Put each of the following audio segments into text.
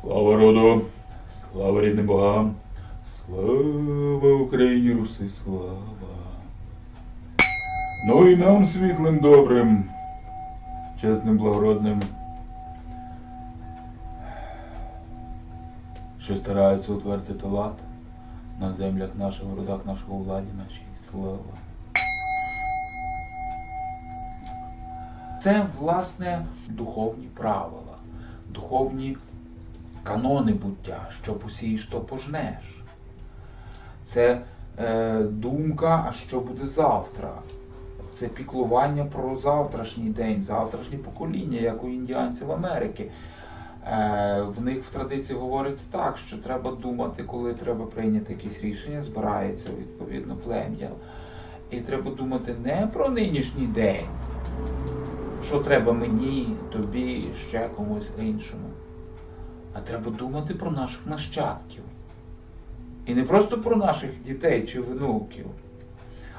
Слава роду, слава рідним богам, слава Україні, Руси, слава. Ну і нам світлим добрим, чесним, благородним, що стараються утвердити лад на землях наших, родах нашого владі нашій. Слава. Це, власне, духовні правила, духовні канони буття, що посієш, то пожнеш. Це е, думка, а що буде завтра. Це піклування про завтрашній день, завтрашнє покоління, як у індіанців Америки. Е, в них в традиції говориться так, що треба думати, коли треба прийняти якесь рішення, збирається відповідно плем'я. І треба думати не про нинішній день, що треба мені, тобі, ще комусь іншому. А треба думати про наших нащадків. І не просто про наших дітей чи внуків,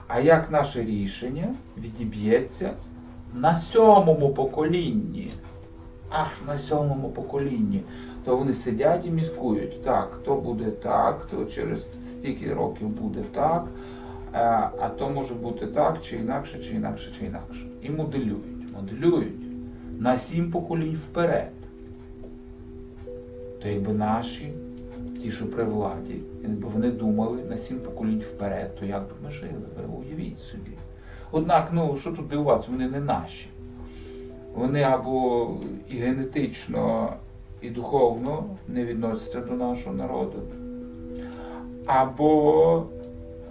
а як наше рішення відіб'ється на сьомому поколінні. Аж на сьомому поколінні. То вони сидять і міскують. Так, то буде так, то через стільки років буде так, а, а то може бути так, чи інакше, чи інакше, чи інакше. І моделюють, моделюють на сім поколінь вперед. То якби наші, ті, що при владі, якби вони думали на сім поколінь вперед, то як би ми жили, ви уявіть собі. Однак, ну що тут дивуватися, вони не наші. Вони або і генетично, і духовно не відносяться до нашого народу, або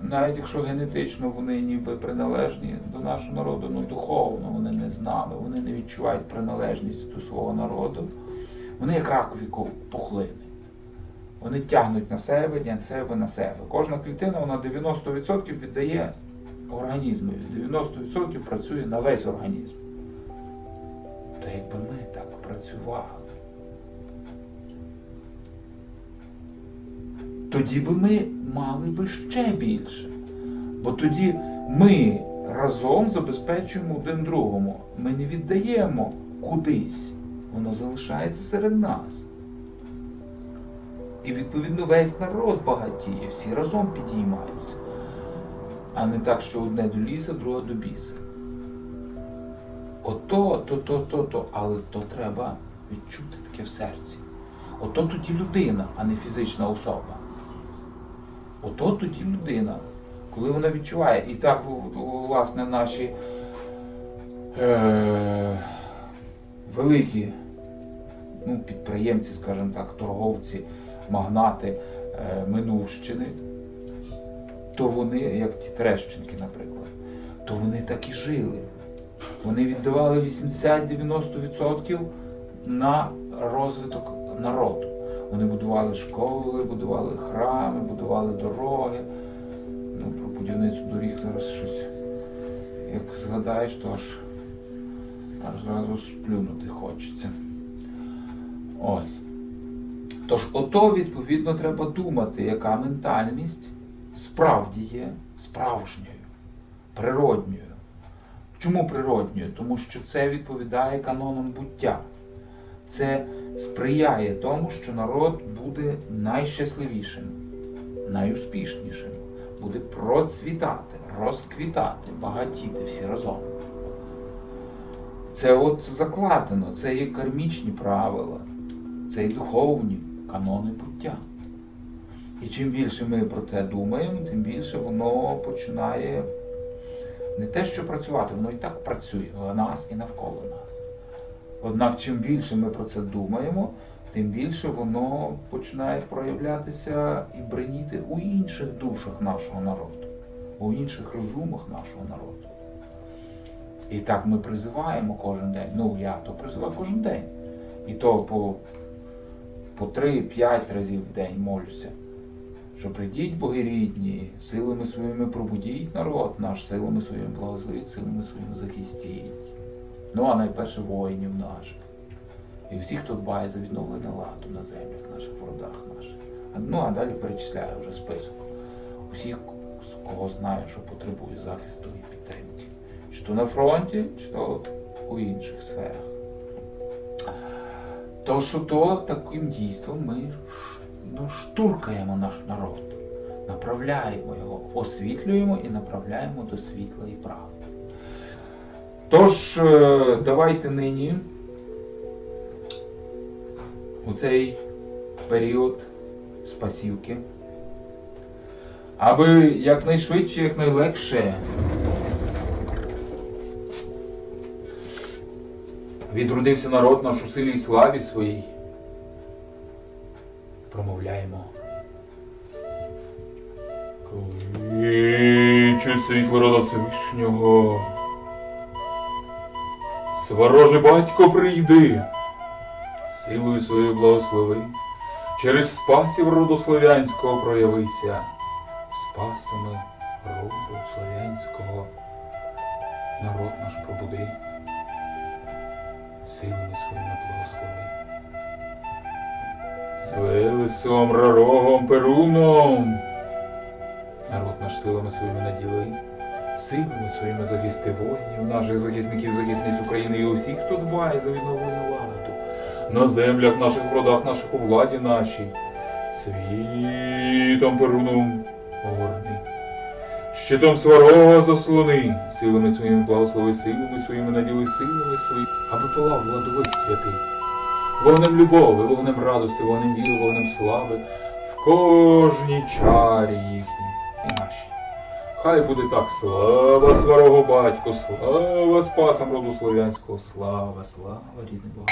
навіть якщо генетично вони ніби приналежні до нашого народу, ну духовно вони не з нами, вони не відчувають приналежність до свого народу. Вони як ракові пухлини. Вони тягнуть на себе, на себе, на себе. Кожна клітина вона 90% віддає організму, 90% працює на весь організм. То якби ми так працювали, тоді би ми мали би ще більше. Бо тоді ми разом забезпечуємо один другому. Ми не віддаємо кудись. Воно залишається серед нас. І відповідно весь народ багатіє, всі разом підіймаються. А не так, що одне до ліса, друге до біса. Ото, то, то, то, то, але то треба відчути таке в серці. Ото тоді людина, а не фізична особа. Ото тоді людина, коли вона відчуває. І так, власне, наші е- великі ну, підприємці, скажімо так, торговці, магнати е- Минувщини, то вони, як ті Терещенки, наприклад, то вони так і жили. Вони віддавали 80-90% на розвиток народу. Вони будували школи, будували храми, будували дороги. Ну, про будівництво доріг зараз щось. Як згадаєш, то аж, аж зразу сплюнути хочеться. Ось. Тож ото, відповідно, треба думати, яка ментальність справді є справжньою, природньою. Чому природньою? Тому що це відповідає канонам буття. Це сприяє тому, що народ буде найщасливішим, найуспішнішим, буде процвітати, розквітати, багатіти всі разом. Це от закладено, це є кармічні правила, це і духовні канони буття. І чим більше ми про те думаємо, тим більше воно починає не те, що працювати, воно і так працює в нас і навколо нас. Однак, чим більше ми про це думаємо, тим більше воно починає проявлятися і бреніти у інших душах нашого народу, у інших розумах нашого народу. І так ми призиваємо кожен день. Ну, я то призиваю кожен день. І то по, по 3-5 разів в день молюся. Що прийдіть, боги рідні, силами своїми пробудіть народ наш, силами своїми благословіть, силами своїми захистіть. Ну, а найперше воїнів наших. І всіх, хто дбає за відновлення ладу на землях наших, в родах наших. Ну, а далі перечисляю вже список. Усіх, кого знаю, що потребує захисту і підтримки. Чи то на фронті, чи то у інших сферах. То, що то таким дійством ми штуркаємо наш народ, направляємо його, освітлюємо і направляємо до світла і правди. Тож, е, давайте нині у цей період спасівки, аби якнайшвидше, якнайлегше відродився народ наш у силі і славі своїй. Промовляємо. Кличе світло рода Всевишнього. Свороже батько прийди, силою своєю благослови, через спасів роду слов'янського проявися, спасами роду слов'янського народ наш пробуди, силами своїми благослови. З Велесом, рарогом, перуном, народ наш силами своїми наділи силами своїми захисти воїнів, наших захисників, захисниць України і усіх, хто дбає за відновлення ладу. На землях наших, родах наших, у владі нашій, світом перуном огорни. Щитом сварога заслони, силами своїми благослови, силами своїми наділи, силами своїми, аби палав владовий святий. Вогнем любови, вогнем радости, вогнем віри, вогнем слави, в кожній чарі їхній і нашій. Хай буде так, слава сварого батько, слава спасам роду слов'янського, слава, слава рідним Богам.